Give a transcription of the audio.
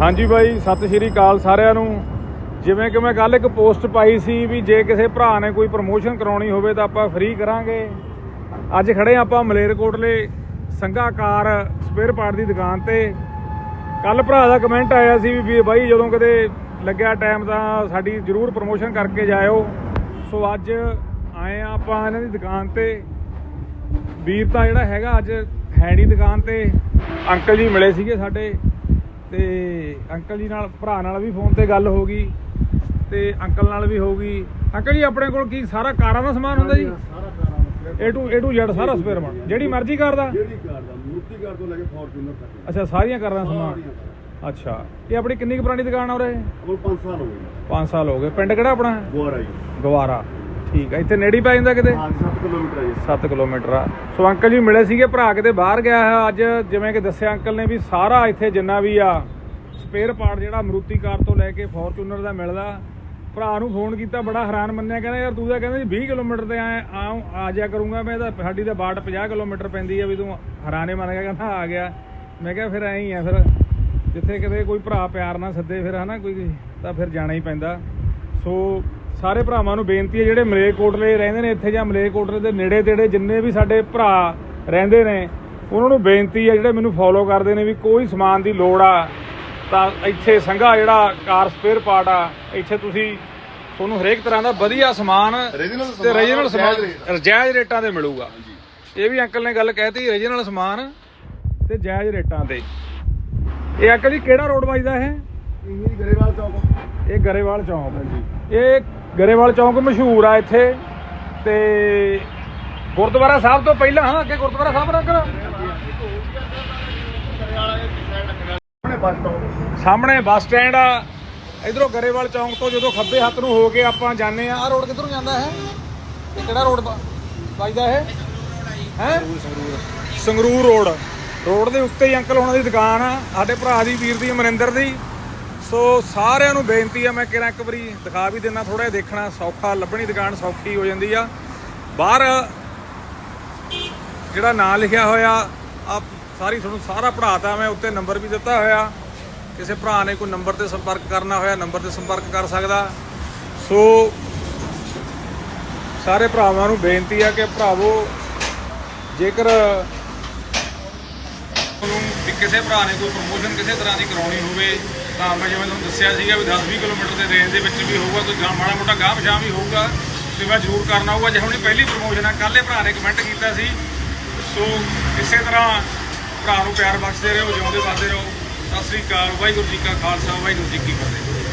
ਹਾਂਜੀ ਬਾਈ, ਸਤਿ ਸ਼੍ਰੀ ਅਕਾਲ ਸਾਰਿਆਂ ਨੂੰ। ਜਿਵੇਂ ਕਿ ਮੈਂ ਕੱਲ ਇੱਕ ਪੋਸਟ ਪਾਈ ਸੀ ਵੀ ਜੇ ਕਿਸੇ ਭਰਾ ਨੇ ਕੋਈ ਪ੍ਰਮੋਸ਼ਨ ਕਰਾਉਣੀ ਹੋਵੇ ਤਾਂ ਆਪਾਂ ਫ੍ਰੀ ਕਰਾਂਗੇ। ਅੱਜ ਖੜੇ ਹਾਂ ਆਪਾਂ ਮਲੇਰਕੋਟਲੇ ਸੰਘਾ ਕਾਰ ਸਪੇਅਰ ਪਾਰਟ ਦੀ ਦੁਕਾਨ ਤੇ। ਕੱਲ ਭਰਾ ਦਾ ਕਮੈਂਟ ਆਇਆ ਸੀ ਵੀ ਬਾਈ, ਜਦੋਂ ਕਦੇ ਲੱਗਿਆ ਟਾਈਮ ਤਾਂ ਸਾਡੀ ਜਰੂਰ ਪ੍ਰਮੋਸ਼ਨ ਕਰਕੇ ਜਾਇਓ। ਸੋ ਅੱਜ ਆਏ ਆ ਆਪਾਂ ਇਹਨਾਂ ਦੀ ਦੁਕਾਨ ਤੇ। ਵੀਰ ਤਾਂ ਜਿਹੜਾ ਹੈਗਾ ਅੱਜ ਹੈ ਨਹੀਂ ਦੁਕਾਨ ਤੇ। ਅੰਕਲ ਜੀ ਮਿਲੇ ਸੀਗੇ ਸਾਡੇ। ਤੇ ਅੰਕਲ ਜੀ ਨਾਲ ਭਰਾ ਨਾਲ ਵੀ ਫੋਨ ਤੇ ਗੱਲ ਹੋ ਗਈ ਤੇ ਅੰਕਲ ਨਾਲ ਵੀ ਹੋ ਗਈ। ਅੰਕਲ ਜੀ ਆਪਣੇ ਕੋਲ ਕੀ ਸਾਰਾ ਕਾਰਾਂ ਦਾ ਸਮਾਨ ਹੁੰਦਾ ਜੀ? ਸਾਰਾ ਕਾਰਾਂ ਦਾ A to A to Z ਸਾਰਾ ਸਪੇਅਰ ਬਣ ਜਿਹੜੀ ਮਰਜ਼ੀ ਕਾਰ ਦਾ। ਜਿਹੜੀ ਕਾਰ ਦਾ ਮੂਰਤੀ ਕਾਰ ਤੋਂ ਲੈ ਕੇ ਫੋਰਚੂਨਰ ਤੱਕ। ਅੱਛਾ ਸਾਰੀਆਂ ਕਾਰਾਂ ਦਾ ਸਮਾਨ। ਅੱਛਾ। ਇਹ ਆਪਣੀ ਕਿੰਨੀ ਕੁ ਪੁਰਾਣੀ ਦੁਕਾਨ ਆ ਉਰੇ? ਕੋਲ 5 ਸਾਲ ਹੋ ਗਏ। 5 ਸਾਲ ਹੋ ਗਏ। ਪਿੰਡ ਕਿਹੜਾ ਆਪਣਾ? ਗੋਰਾ ਜੀ। ਗਵਾਰਾ ਠੀਕ ਆ ਇੱਥੇ ਨੇੜੇ ਪੈ ਜਾਂਦਾ ਕਿਤੇ? ਹਾਂ 7 ਕਿਲੋਮੀਟਰ ਹੈ ਜੀ। 7 ਕਿਲੋਮੀਟਰ ਆ। ਸੋ ਅੰਕਲ ਜੀ ਮਿਲੇ ਸੀਗੇ ਭਰਾ ਕਿਤੇ ਬਾਹਰ ਗਿਆ ਹੈ ਅੱਜ ਜਿਵੇਂ ਕਿ ਦੱਸਿਆ ਅੰਕਲ ਨੇ ਵੀ ਸਾਰਾ ਇੱਥੇ ਜਿੰਨਾ ਵੀ ਆ ਸਪੇਅਰ ਪਾਰਟ ਜਿਹੜਾ ਮਰੂਤੀ ਕਾਰ ਤੋਂ ਲੈ ਕੇ ਫੋਰਚੂਨਰ ਦਾ ਮਿਲਦਾ ਭਰਾ ਨੂੰ ਫੋਨ ਕੀਤਾ ਬੜਾ ਹੈਰਾਨ ਮੰਨਿਆ ਕਹਿੰਦਾ ਯਾਰ ਤੂੰ ਤਾਂ ਕਹਿੰਦਾ ਜੀ 20 ਕਿਲੋਮੀਟਰ ਤੇ ਆ ਆਉਂ ਆ ਜਾ ਕਰੂੰਗਾ ਮੈਂ ਤਾਂ ਸਾਡੀ ਤਾਂ ਬਾਟ 50 ਕਿਲੋਮੀਟਰ ਪੈਂਦੀ ਆ ਵੀ ਤੂੰ ਹੈਰਾਨੇ ਮੰਨ ਗਿਆ ਕਹਿੰਦਾ ਆ ਗਿਆ। ਮੈਂ ਕਿਹਾ ਫਿਰ ਐਂ ਹੀ ਆ ਫਿਰ ਜਿੱਥੇ ਕਿਤੇ ਕੋਈ ਭਰਾ ਪਿਆਰ ਨਾਲ ਸੱਦੇ ਫਿਰ ਹਨਾ ਕੋਈ ਤਾਂ ਫਿਰ ਜਾਣਾ ਹੀ ਪੈਂਦਾ। ਸੋ ਸਾਰੇ ਭਰਾਵਾਂ ਨੂੰ ਬੇਨਤੀ ਹੈ ਜਿਹੜੇ ਮਲੇਰਕੋਟਲੇ ਰਹਿੰਦੇ ਨੇ ਇੱਥੇ ਜਾਂ ਮਲੇਰਕੋਟਲੇ ਦੇ ਨੇੜੇ ਤੇੜੇ ਜਿੰਨੇ ਵੀ ਸਾਡੇ ਭਰਾ ਰਹਿੰਦੇ ਨੇ ਉਹਨਾਂ ਨੂੰ ਬੇਨਤੀ ਹੈ ਜਿਹੜੇ ਮੈਨੂੰ ਫੋਲੋ ਕਰਦੇ ਨੇ ਵੀ ਕੋਈ ਸਮਾਨ ਦੀ ਲੋੜ ਆ ਤਾਂ ਇੱਥੇ ਸੰਘਾ ਜਿਹੜਾ ਕਾਰ ਸਪੇਅਰ ਪਾਰਟ ਆ ਇੱਥੇ ਤੁਸੀਂ ਤੁਹਾਨੂੰ ਹਰੇਕ ਤਰ੍ਹਾਂ ਦਾ ਵਧੀਆ ਸਮਾਨ ਤੇ ਰੀਜਨਲ ਸਮਾਨ। ਜਾਇਜ਼ ਰੇਟਾਂ ਤੇ ਮਿਲੂਗਾ। ਇਹ ਵੀ ਅੰਕਲ ਨੇ ਗੱਲ ਕਹਿਤੀ ਰੀਜਨਲ ਸਮਾਨ ਤੇ ਜਾਇਜ਼ ਰੇਟਾਂ ਤੇ। ਇਹ ਅੰਕਲ ਜੀ ਕਿਹੜਾ ਰੋਡ ਵੱਜਦਾ ਇਹ? ਇਹ ਜੀ ਗਰੇਵਾਲ ਚੌਕ ਇਹ ਗਰੇਵਾਲ ਚੌਂਕ ਹੈ ਇਹ ਗਰੇਵਾਲ ਚੌਂਕ ਮਸ਼ਹੂਰ ਆ ਇੱਥੇ ਤੇ ਗੁਰਦੁਆਰਾ ਸਾਹਿਬ ਤੋਂ ਪਹਿਲਾਂ, ਹਾਂ, ਅੱਗੇ ਗੁਰਦੁਆਰਾ ਸਾਹਿਬ ਨਾ ਸਾਹਮਣੇ ਬੱਸ ਸਟੈਂਡ ਆ। ਇਧਰੋਂ ਗਰੇਵਾਲ ਚੌਂਕ ਤੋਂ ਜਦੋਂ ਖੱਬੇ ਹੱਥ ਨੂੰ ਹੋ ਕੇ ਆਪਾਂ ਜਾਂਦੇ ਆ। ਆ ਰੋਡ ਕਿੱਧਰੋਂ ਜਾਂਦਾ ਹੈ ਇਹ ਕਿਹੜਾ ਰੋਡ ਵੱਜਦਾ ਹੈ ਹੈ? ਸੰਗਰੂਰ ਰੋਡ। ਰੋਡ ਦੇ ਉੱਤੇ ਹੀ ਅੰਕਲ ਉਹਨਾਂ ਦੀ ਦੁਕਾਨ ਆ। ਸਾਡੇ ਭਰਾ ਦੀ, ਵੀਰ ਦੀ, ਅਮਰਿੰਦਰ ਦੀ। ਸੋ ਸਾਰਿਆਂ ਨੂੰ ਬੇਨਤੀ ਆ, ਮੈਂ ਕਿਹਾ ਇੱਕ ਵਾਰੀ ਦਿਖਾ ਵੀ ਦੇਣਾ ਥੋੜਾ ਜਿਹਾ ਦੇਖਣਾ ਸੌਖਾ, ਲੱਭਣੀ ਦੁਕਾਨ ਸੌਖੀ ਹੋ ਜਾਂਦੀ ਆ। ਬਾਹਰ ਜਿਹੜਾ ਨਾਂ ਲਿਖਿਆ ਹੋਇਆ ਆ ਸਾਰੀ ਤੁਹਾਨੂੰ ਸਾਰਾ ਪੜਾਤਾ ਮੈਂ, ਉੱਤੇ ਨੰਬਰ ਵੀ ਦਿੱਤਾ ਹੋਇਆ। ਕਿਸੇ ਭਰਾ ਨੇ ਕੋਈ ਨੰਬਰ ਤੇ ਸੰਪਰਕ ਕਰਨਾ ਹੋਇਆ, ਨੰਬਰ ਤੇ ਸੰਪਰਕ ਕਰ ਸਕਦਾ। ਸੋ ਸਾਰੇ ਭਰਾਵਾਂ ਨੂੰ ਬੇਨਤੀ ਆ ਕਿ ਭਰਾਵੋ, ਜੇਕਰ ਤੁਹਾਨੂੰ ਕਿਸੇ ਭਰਾ ਨੇ ਕੋਈ ਪ੍ਰਮੋਸ਼ਨ ਕਿਸੇ ਤਰ੍ਹਾਂ ਦੀ ਕਰਾਉਣੀ ਹੋਵੇ ਤਾਂ ਮੈਂ ਜਿਵੇਂ ਤੁਹਾਨੂੰ ਦੱਸਿਆ ਸੀਗਾ ਵੀ 10-20 ਕਿਲੋਮੀਟਰ ਦੇ ਰੇਂਜ ਦੇ ਵਿੱਚ ਵੀ ਹੋਊਗਾ ਕੋਈ ਗਾਂ ਮਾੜਾ ਮੋਟਾ ਗਾਹ ਪਛਾਂ ਵੀ ਹੋਊਗਾ, ਤੇ ਮੈਂ ਜ਼ਰੂਰ ਕਰਨਾ ਹੋਊਗਾ। ਜੇ ਹੁਣ ਪਹਿਲੀ ਪ੍ਰਮੋਸ਼ਨ ਆ, ਕੱਲ੍ਹ ਭਰਾ ਨੇ ਕਮੈਂਟ ਕੀਤਾ ਸੀ, ਸੋ ਇਸੇ ਤਰ੍ਹਾਂ ਭਰਾ ਨੂੰ ਪਿਆਰ ਬਖਸ਼ਦੇ ਰਹੋ, ਜਿਉਂਦੇ ਵੱਸਦੇ ਰਹੋ। ਸਤਿ ਸ੍ਰੀ ਅਕਾਲ, ਵਾਹਿਗੁਰੂ ਜੀ ਕਾ ਖਾਲਸਾ, ਵਾਹਿਗੁਰੂ ਜੀ ਕੀ ਫਤਿਹ।